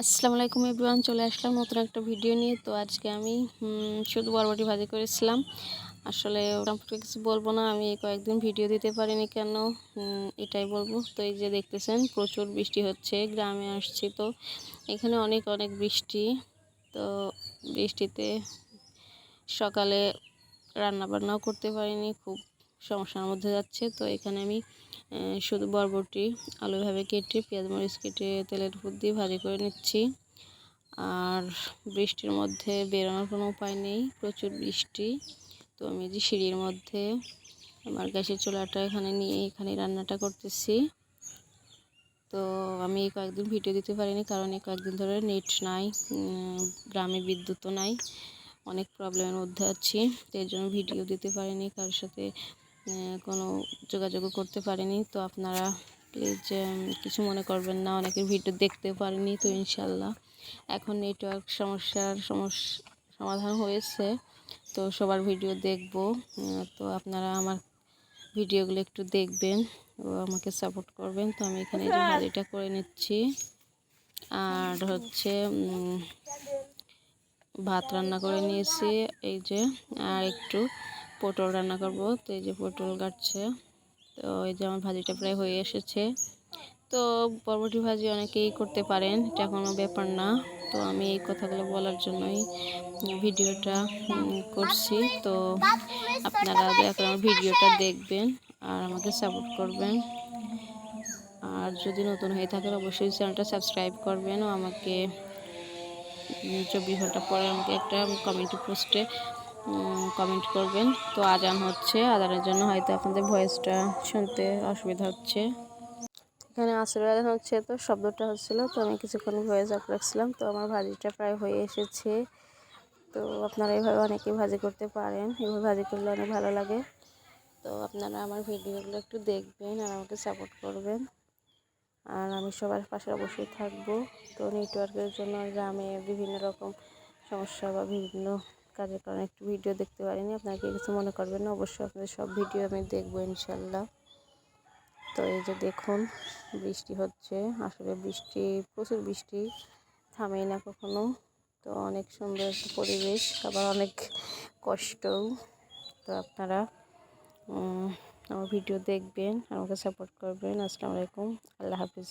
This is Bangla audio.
আসসালামু আলাইকুম এভরিওয়ান, চলে আসলাম নতুন একটা ভিডিও নিয়ে। তো আজকে আমি শুধু বরবটি ভাজি করেছিলাম। আসলে সম্পর্কে কিছু বলব না, আমি কয়েকদিন ভিডিও দিতে পারিনি কেন এটাই বলব। তো এই যে দেখতেছেন, প্রচুর বৃষ্টি হচ্ছে, গ্রামে আসছি তো। এখানে অনেক অনেক বৃষ্টি। তো বৃষ্টিতে সকালে রান্না বান্নাও করতে পারিনি, খুব সমস্যার মধ্যে যাচ্ছে। তো এখানে আমি শুধু বরবটি আলুভাবে কেটে, পেঁয়াজ মরিচ কেটে তেলের উপর দিয়ে ভাজি করে নিচ্ছি। আর বৃষ্টির মধ্যে বেরোনোর কোনো উপায় নেই, প্রচুর বৃষ্টি। তো আমি যে সিঁড়ির মধ্যে আমার গ্যাসের চুলাটা এখানে নিয়ে এখানে রান্নাটা করতেছি। তো আমি কয়েকদিন ভিডিও দিতে পারিনি, কারণ এই কয়েকদিন ধরে নেট নাই গ্রামে বিদ্যুৎও নাই, অনেক প্রবলেমের মধ্যে আছি। তো এর জন্য ভিডিও দিতে পারিনি, কারোর সাথে কোনো যোগাযোগও করতে পারিনি। তো আপনারা প্লিজ কিছু মনে করবেন না। অনেকের ভিডিও দেখতে পারিনি, তো ইনশাল্লাহ এখন নেটওয়ার্ক সমস্যার সমস্যা সমাধান হয়েছে। তো সবার ভিডিও দেখব। তো আপনারা আমার ভিডিওগুলো একটু দেখবেন ও আমাকে সাপোর্ট করবেন। তো আমি এখানে যে করে নিচ্ছি। আর হচ্ছে ভাত রান্না করে নিয়েছি, এই যে, আর একটু পটল রান্না করব। তো এই যে পটল কাটছে তো এই যে আমার ভাজিটা প্রায় হয়ে এসেছে। তো বরবটি ভাজি অনেকেই করতে পারেন, এটা কোনো ব্যাপার না। তো আমি এই কথাগুলো বলার জন্যই ভিডিওটা করছি। তো আপনারা করে আমার ভিডিওটা দেখবেন আর আমাকে সাপোর্ট করবেন। আর যদি নতুন হয়ে থাকেন, অবশ্যই চ্যানেলটা সাবস্ক্রাইব করবেন ও আমাকে চব্বিশ ঘণ্টা পরে আমাকে একটা কমেন্ট পোস্টে কমেন্ট করবেন। তো আজান হচ্ছে। আজানের জন্য হয়তো আপনাদের ভয়েসটা শুনতে অসুবিধা হচ্ছে। এখানে আসলে আজান হচ্ছে তো, শব্দটা হচ্ছিল। তো আমি কিছুক্ষণ ভয়েস আপ রাখছিলাম। তো আমার ভাজিটা প্রায় হয়ে এসেছে। তো আপনারা এভাবে অনেকেই ভাজি করতে পারেন। এভাবে ভাজি করলে অনেক ভালো লাগে। তো আপনারা আমার ভিডিওগুলো একটু দেখবেন আর আমাকে সাপোর্ট করবেন। আর আমি সবার পাশে অবশ্যই থাকব। তো নেটওয়ার্কের জন্য গ্রামে বিভিন্ন রকম সমস্যা বা বিভিন্ন কাজের কারণে একটু ভিডিও দেখতে পারিনি। আপনারা কেউ কিছু মনে করবেন না? অবশ্যই আপনাদের সব ভিডিও আমি দেখব ইনশাল্লাহ তো এই যে দেখুন, বৃষ্টি হচ্ছে। আসলে বৃষ্টি, প্রচুর বৃষ্টি থামেই না কখনো। তো অনেক সুন্দর একটা পরিবেশ, আবার অনেক কষ্টও। তো আপনারা আমার ভিডিও দেখবেন, আমাকে সাপোর্ট করবেন। আসসালামু আলাইকুম। আল্লাহ হাফিজ।